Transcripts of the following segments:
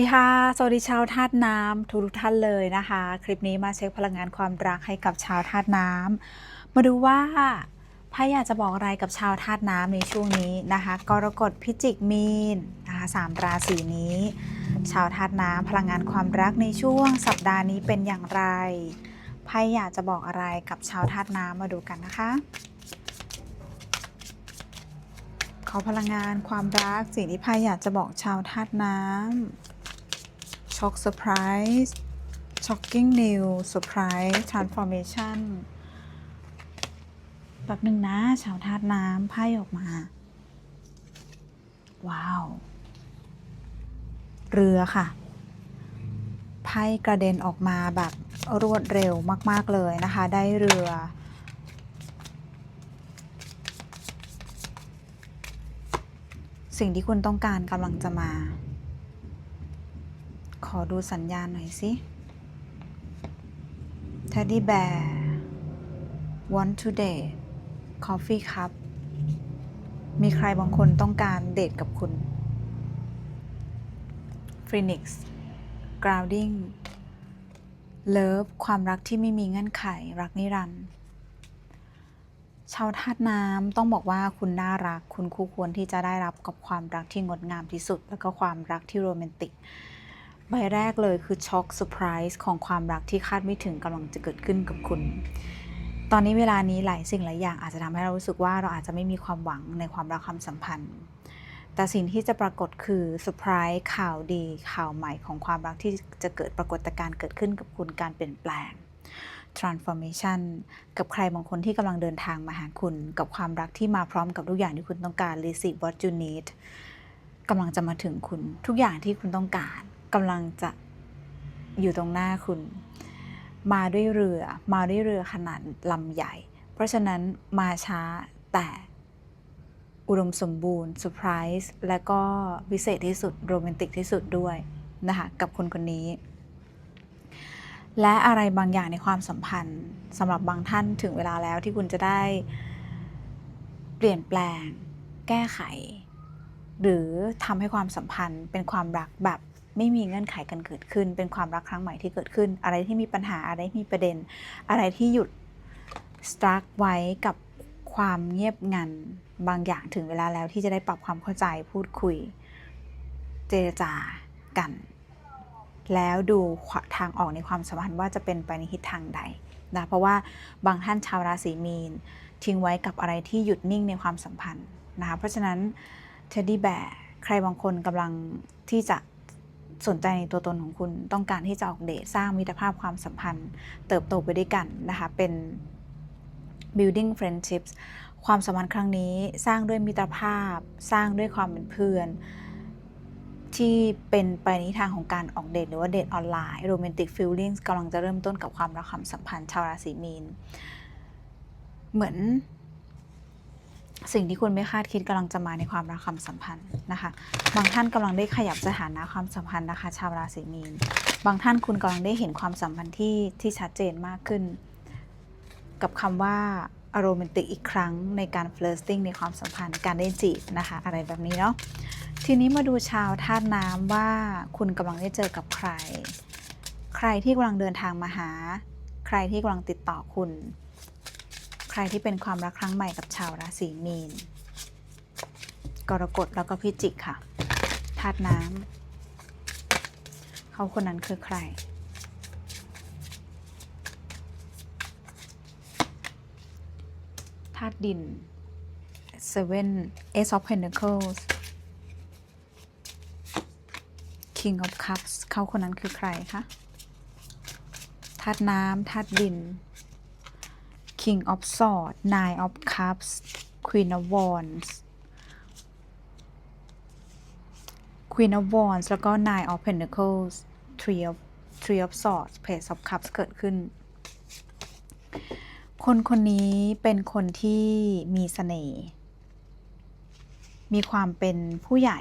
สดีค่ะ สวัสดีชาวธาตุน้ำทุกท่านเลยนะคะ คลิปนี้มาเช็คพลังงานความรักให้กับชาวธาตุน้ำมาดูว่าไพ่อยากจะบอกอะไรกับชาวธาตุน้ำในช่วงนี้นะคะกรกฎพิจิกมีนนะคะสามราศีนี้ ชาวธาตุน้ำพลังงานความรักในช่วงสัปดาห์นี้เป็นอย่างไรไพ่อยากจะบอกอะไรกับชาวธาตุน้ำมาดูกันนะคะ ขอพลังงานความรักสิ่งที่ไพ่อยากจะบอกชาวธาตุน้ำ ช็อกเซอร์ไพรส์ช็อกกิ้งนิวเซอร์ไพรส์ทรานส์ฟอร์เมชันแบบหนึ่งนะชาวธาตุน้ำไพ่ออกมา ว้าว เรือค่ะ ไพ่กระเด็นออกมาแบบรวดเร็วมาก ๆ เลยนะคะ ได้เรือ สิ่งที่คุณต้องการกำลังจะมา ขอดูสัญญาณหน่อยสิ Teddy Bear Want to date Coffee Cup มีใครบางคนต้องการเดทกับคุณ Phoenix Grounding Love ความรักที่ไม่มีเงื่อนไขรักนิรันดร์ชาวธาตุน้ำต้องบอกว่าคุณน่ารัก คุณคู่ควรที่จะได้รับกับความรักที่งดงามที่สุด แล้วก็ความรักที่โรแมนติก ใบแรกเลยคือช็อกเซอร์ไพรส์ของความรักที่คาดไม่ถึงกำลังจะเกิดขึ้นกับคุณ ตอนนี้เวลานี้หลายสิ่งหลายอย่างอาจจะทำให้เรารู้สึกว่าเราอาจจะไม่มีความหวังในความรักความสัมพันธ์ แต่สิ่งที่จะปรากฏคือเซอร์ไพรส์ข่าวดีข่าวใหม่ของความรักที่จะเกิดปรากฏการณ์เกิดขึ้นกับคุณการเปลี่ยนแปลง transformation กับใครบางคนที่กำลังเดินทางมาหาคุณ กับความรักที่มาพร้อมกับทุกอย่างที่คุณต้องการ receive what you need กำลังจะมาถึงคุณทุกอย่างที่คุณต้องการ กำลังจะอยู่ตรงหน้าคุณ มาด้วยเรือ มาด้วยเรือขนาดลำใหญ่ เพราะฉะนั้นมาช้าแต่อุดมสมบูรณ์เซอร์ไพรส์และก็พิเศษที่สุดโรแมนติกที่สุดด้วยนะคะกับคนคนนี้ และอะไรบางอย่างในความสัมพันธ์สำหรับบางท่านถึงเวลาแล้วที่คุณจะได้ เปลี่ยนแปลง แก้ไข หรือทำให้ความสัมพันธ์เป็นความรักแบบ ไม่มีเงื่อนไขกันเกิดขึ้น เป็นความรักครั้งใหม่ที่เกิดขึ้น อะไรที่มีปัญหาอะไรที่มีประเด็น อะไรที่หยุดสตาร์กไว้กับความเงียบงันบางอย่างถึงเวลาแล้วที่จะได้ปรับความเข้าใจพูดคุย เจรจากัน แล้วดูทางออกในความสัมพันธ์ว่าจะเป็นไปในทิศทางใดนะเพราะว่าบางท่านชาวราศีมีน ทิ้งไว้กับอะไรที่หยุดนิ่งในความสัมพันธ์นะคะเพราะฉะนั้นเทดดี้แบร์ใครบางคนกำลังที่จะ สนใจในตัวตนของคุณต้องการที่จะออกเดทสร้างมิตรภาพความสัมพันธ์ เติบโตไปด้วยกันนะคะ เป็น building friendships ความสัมพันธ์ครั้งนี้สร้างด้วยมิตรภาพ สร้างด้วยความเป็นเพื่อน ที่เป็นไปในทางของการออกเดทหรือว่าเดทออนไลน์โรแมนติกฟิลลิ่งกำลังจะเริ่มต้นกับความรักความสัมพันธ์ชาวราศีมีน เหมือน สิ่งที่คุณไม่คาดคิดกำลังจะมาในความรักความสัมพันธ์นะคะ บางท่านกำลังได้ขยับสถานะความสัมพันธ์นะคะ ชาวราศีมีน บางท่านคุณกำลังได้เห็นความสัมพันธ์ที่ที่ชัดเจนมากขึ้น กับคำว่าโรแมนติกอีกครั้งในการเฟลิร์สติ้งในความสัมพันธ์การได้จีบนะคะ อะไรแบบนี้เนาะทีนี้มาดูชาวธาตุน้ำว่าคุณกำลังได้เจอกับใคร ใครที่กำลังเดินทางมาหา ใครที่กำลังติดต่อคุณ ใครที่เป็นความรักครั้งใหม่กับชาวราศีมีน กรกฎแล้วก็พิจิกค่ะธาตุน้ำเขาคนนั้นคือใคร ธาตุดิน Seven Ace of Pentacles King of Cups เขาคนนั้นคือใครคะ ธาตุน้ำธาตุดิน King of Swords Nine of Cups Queen of Wands Queen of Wands แล้วก็ Nine of Pentacles Three of Three of Swords Page of Cups เกิดขึ้น คนคนนี้เป็นคนที่มีเสน่ห์ มีความเป็นผู้ใหญ่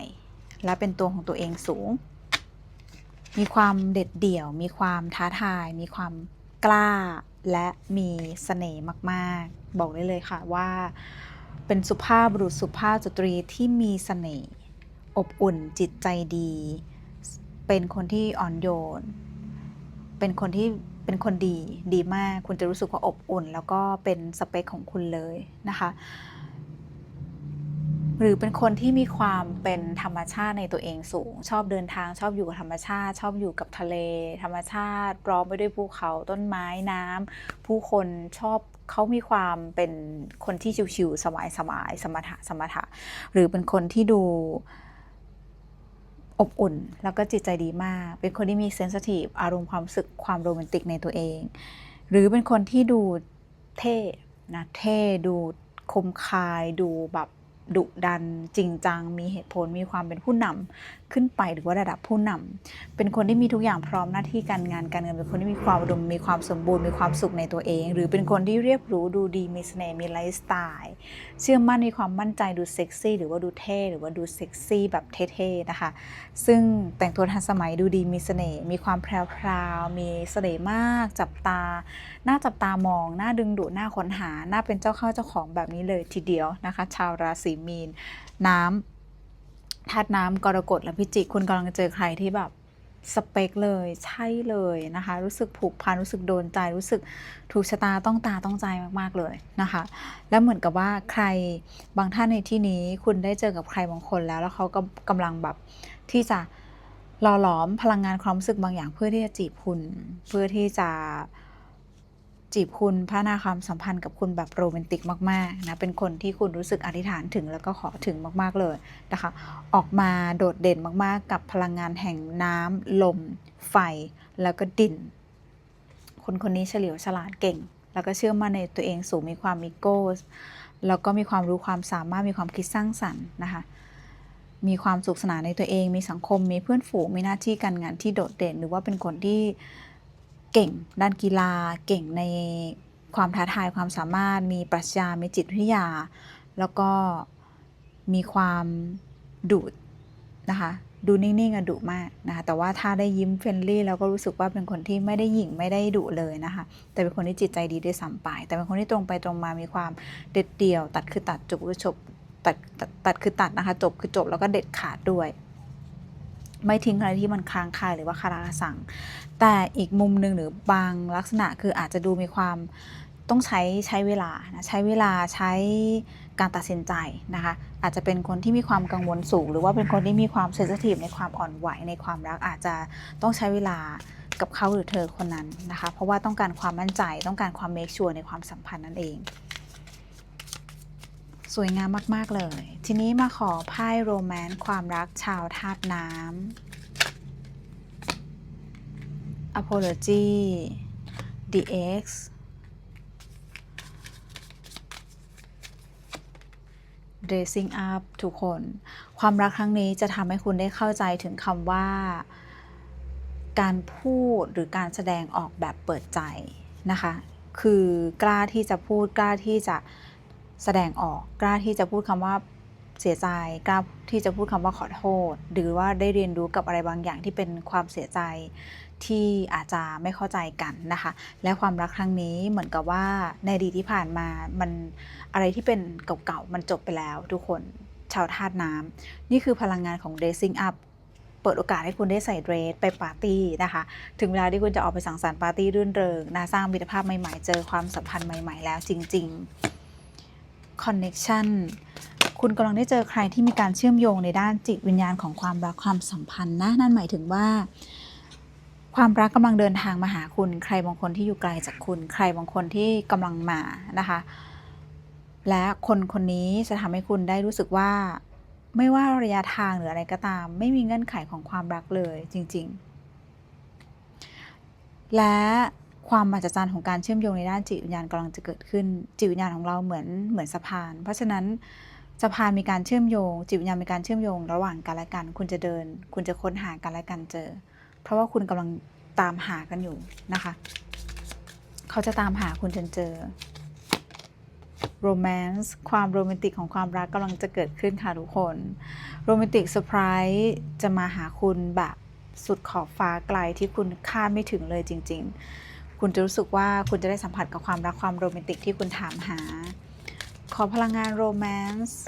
และเป็นตัวของตัวเองสูง มีความเด็ดเดี่ยว มีความท้าทาย มีความกล้า และมีเสน่ห์มาก ๆ บอกได้เลยค่ะว่า เป็นสุภาพบุรุษสุภาพสตรีที่มีเสน่ห์อบอุ่นจิตใจดี เป็นคนที่อ่อนโยน เป็นคนที่เป็นคนดีดีมาก คุณจะรู้สึกว่าอบอุ่น แล้วก็เป็นสเปคของคุณเลยนะคะ หรือเป็นคนที่มีความเป็นธรรมชาติในตัวเองสูง ชอบเดินทางชอบอยู่กับธรรมชาติ ชอบอยู่กับทะเล ธรรมชาติร้อมไปด้วยภูเขาต้นไม้น้ำผู้คนชอบเขามีความเป็นคนที่ชิวๆสบายสบายๆสมถะสมถะ หรือเป็นคนที่ดูอบอุ่น แล้วก็จิตใจดีมาก เป็นคนที่มีเซน i ทีฟอารมณ์ความรู้สึกความโรแมนติกในตัวเอง หรือเป็นคนที่ดูเท่นะเท่ดูคมคายดูแบบ ดุดันจริงจัง มีเหตุผลมีความเป็นผู้นำ ขึ้นไปหรือว่าระดับผู้นำเป็นคนที่มีทุกอย่างพร้อมหน้าที่การงานการเงินเป็นคนที่มีความอุดมมีความสมบูรณ์มีความสุขในตัวเอง หรือเป็นคนที่เรียบรู้ดูดีมีเสน่ห์มีไลฟ์สไตล์เชื่อมั่นมีความมั่นใจดูเซ็กซี่หรือว่าดูเท่หรือว่าดูเซ็กซี่แบบเท่ๆนะคะ ซึ่งแต่งตัวทันสมัยดูดีมีเสน่ห์มีความแพรวๆมีเสน่ห์มาก จับตาหน้าจับตามองหน้าดึงดูดหน้าค้นหาหน้าเป็นเจ้าเข้าเจ้าของแบบนี้เลยทีเดียวนะคะ ชาวราศีมีนน้ำ ธาตุน้ำกรกฎและพิจิกคุณกำลังเจอใครที่แบบสเปคเลยใช่เลยนะคะ รู้สึกผูกพันรู้สึกโดนใจรู้สึกถูกชะตาต้องตาต้องใจมากๆเลยนะคะ แล้วเหมือนกับว่าใครบางท่านในที่นี้คุณได้เจอกับใครบางคนแล้ว แล้วเขาก็กำลังแบบที่จะหล่อหลอมพลังงานความรู้สึกบางอย่างเพื่อที่จะจีบคุณ เพื่อที่จะ จีบคุณพัฒนาความสัมพันธ์กับคุณแบบโรแมนติกมากๆนะเป็นคนที่คุณรู้สึกอธิษฐานถึงแล้วก็ขอถึงมากๆเลยนะคะออกมาโดดเด่นมากๆ กับพลังงานแห่งน้ำลม ไฟแล้วก็ดิน คนคนนี้เฉลียวฉลาดเก่ง แล้วก็เชื่อมั่นในตัวเองสูงมีความมีโก้แล้วก็มีความรู้ความสามารถมีความคิดสร้างสรรค์นะคะมีความสุขสนานในตัวเอง มีสังคม มีเพื่อนฝูง มีหน้าที่การงานที่โดดเด่น หรือว่าเป็นคนที่ เก่งด้านกีฬา เก่งในความท้าทายความสามารถ มีปรัชญา มีจิตวิทยา แล้วก็มีความดุนะคะดูนิ่งๆอะดุมากนะคะแต่ว่าถ้าได้ยิ้มเฟรนลี่แล้วก็รู้สึกว่าเป็นคนที่ไม่ได้หยิ่งไม่ได้ดุเลยนะคะแต่เป็นคนที่จิตใจดีด้วยซ้ำไปแต่เป็นคนที่ตรงไปตรงมามีความเด็ดเดี่ยว ตัดคือตัดจบคือจบตัดตัดตัดคือตัดนะคะจบคือจบแล้วก็เด็ดขาดด้วย ไม่ทิ้งอะไรที่มันค้างคาหรือว่าคาราสัง แต่อีกมุมหนึ่งหรือบางลักษณะคืออาจจะดูมีความต้องใช้ใช้เวลานะใช้เวลาใช้การตัดสินใจนะคะอาจจะเป็นคนที่มีความกังวลสูง หรือว่าเป็นคนที่มีความเซนซิทีฟในความอ่อนไหวในความรักอาจจะต้องใช้เวลากับเขาหรือเธอคนนั้นนะคะเพราะว่าต้องการความมั่นใจต้องการความเมคชัวร์ในความสัมพันธ์นั่นเอง สวยงามมาก ๆ เลย ทีนี้มาขอไพ่โรแมนต์ความรักชาวธาตุน้ำ apology the X dressing up ทุกคน ความรักครั้งนี้จะทำให้คุณได้เข้าใจถึงคำว่า การพูดหรือการแสดงออกแบบเปิดใจนะคะ คือกล้าที่จะพูดกล้าที่จะ แสดงออกกล้าที่จะพูดคำว่าเสียใจกล้าที่จะพูดคำว่าขอโทษ หรือว่าได้เรียนรู้กับอะไรบางอย่างที่เป็นความเสียใจที่อาจจะไม่เข้าใจกันนะคะ และความรักครั้งนี้เหมือนกับว่าในดีที่ผ่านมามันอะไรที่เป็นเก่าๆมันจบไปแล้ว ทุกคนชาวธาตุน้ำนี่คือพลังงานของ dressing up เปิดโอกาสให้คุณได้ใส่เดรสไปปาร์ตี้นะคะ ถึงเวลาที่คุณจะออกไปสังสรรค์ปาร์ตี้รื่นเริงนะสร้างมิตรภาพใหม่ๆ เจอความสัมพันธ์ใหม่ ๆ แล้วจริง ๆ connection คุณกำลังได้เจอใครที่มีการเชื่อมโยงในด้านจิตวิญญาณของความรักความสัมพันธ์นะนั่นหมายถึงว่า ความรักกำลังเดินทางมาหาคุณ ใครบางคนที่อยู่ไกลจากคุณ ใครบางคนที่กำลังมานะคะ และคนคนนี้จะทำให้คุณได้รู้สึกว่า ไม่ว่าระยะทางหรืออะไรก็ตาม ไม่มีเงื่อนไขของความรักเลยจริง ๆ และ ความมหัศจรรย์ของการเชื่อมโยงในด้านจิตวิญญาณกำลังจะเกิดขึ้น จิตวิญญาณของเราเหมือนเหมือนสะพาน เพราะฉะนั้นสะพานมีการเชื่อมโยง จิตวิญญาณมีการเชื่อมโยง ระหว่างกันและกัน คุณจะเดิน คุณจะค้นหากันและกันเจอ เพราะว่าคุณกำลังตามหากันอยู่นะคะ เขาจะตามหาคุณจนเจอโรแมนต์ความโรแมนติกของความรักกำลังจะเกิดขึ้นค่ะทุกคนโรแมนติกเซอร์ไพรส์จะมาหาคุณแบบสุดขอบฟ้าไกลที่คุณคาดไม่ถึงเลยจริง ๆ คุณจะรู้สึกว่าคุณจะได้สัมผัสกับความรักความโรแมนติกที่คุณถามหา ขอพลังงานโรแมนต์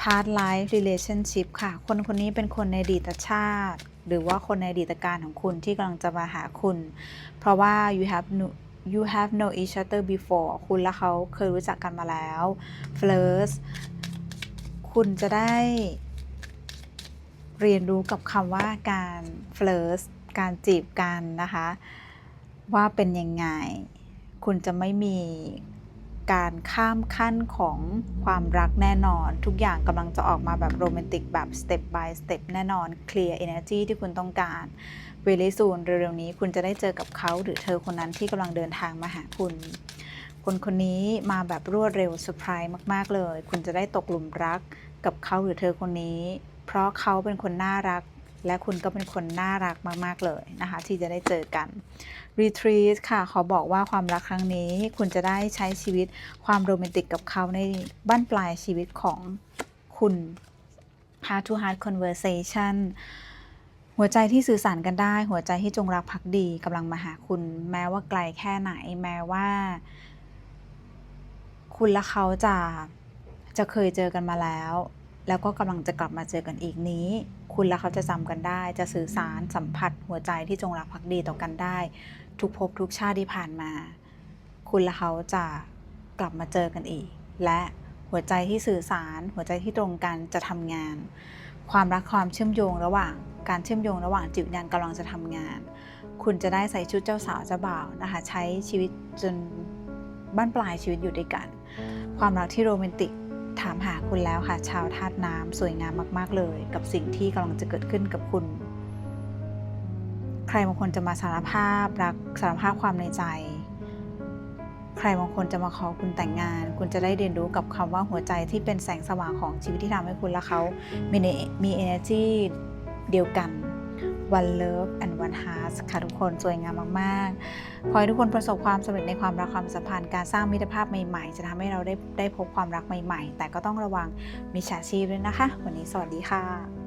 past life relationship ค่ะ คนคนนี้เป็นคนในอดีตชาติ หรือว่าคนในอดีตการของคุณที่กำลังจะมาหาคุณ เพราะว่า you have no you have know each other before คุณและเขาเคยรู้จักกันมาแล้ว first คุณจะได้เรียนรู้กับคำว่าการ flirt การจีบกันนะคะ ว่าเป็นยังไง คุณจะไม่มีการข้ามขั้นของความรักแน่นอน ทุกอย่างกำลังจะออกมาแบบโรแมนติกแบบ step by step แน่นอน clear energy ที่คุณต้องการเวลิซูนเร็วๆนี้คุณจะได้เจอกับเขาหรือเธอคนนั้นที่กำลังเดินทางมาหาคุณ คนคนนี้มาแบบรวดเร็วเซอร์ไพรส์มากๆเลย คุณจะได้ตกหลุมรักกับเขาหรือเธอคนนี้ เพราะเขาเป็นคนน่ารัก และคุณก็เป็นคนน่ารักมากๆเลยนะคะ ที่จะได้เจอกัน Retreat ค่ะ ขอบอกว่าความรักครั้งนี้คุณจะได้ใช้ชีวิตความโรแมนติกกับเขาในบ้านปลายชีวิตของคุณ Heart to Heart Conversation หัวใจที่สื่อสารกันได้ หัวใจที่จงรักภักดีกำลังมาหาคุณ แม้ว่าไกลแค่ไหน แม้ว่า คุณและเขาจะจะเคยเจอกันมาแล้ว แล้วก็กำลังจะกลับมาเจอกันอีกนี้ คุณและเขาจะจำกันได้ จะสื่อสารสัมผัสหัวใจที่จงรักภักดีต่อกันได้ ทุกภพทุกชาติที่ผ่านมา คุณและเขาจะกลับมาเจอกันอีก และหัวใจที่สื่อสาร หัวใจที่ตรงกันจะทำงาน ความรักความเชื่อมโยงระหว่าง การเชื่อมโยงระหว่างจิตวิญญาณกำลังจะทำงาน คุณจะได้ใส่ชุดเจ้าสาวเจ้าบ่าวนะคะ ใช้ชีวิตจนบ้านปลายชีวิตอยู่ด้วยกัน ความรักที่โรแมนติก ถามหาคุณแล้วค่ะ ชาวธาตุน้ำสวยงามมาก ๆ เลย กับสิ่งที่กำลังจะเกิดขึ้นกับคุณ ใครบางคนจะมาสารภาพรักสารภาพความในใจ ใครบางคนจะมาขอคุณแต่งงาน คุณจะได้เรียนรู้กับคำว่าหัวใจที่เป็นแสงสว่างของชีวิตที่ทำให้คุณและเขา มีในมี energy เดียวกัน one love and one heart ค่ะทุกคนสวยงามมากๆ ขอให้ทุกคนประสบความสำเร็จในความรักความสัมพันธ์การสร้างมิตรภาพใหม่ๆ จะทำให้เราได้ได้พบความรักใหม่ๆ แต่ก็ต้องระวังมิจฉาชีพด้วยนะคะ วันนี้สวัสดีค่ะ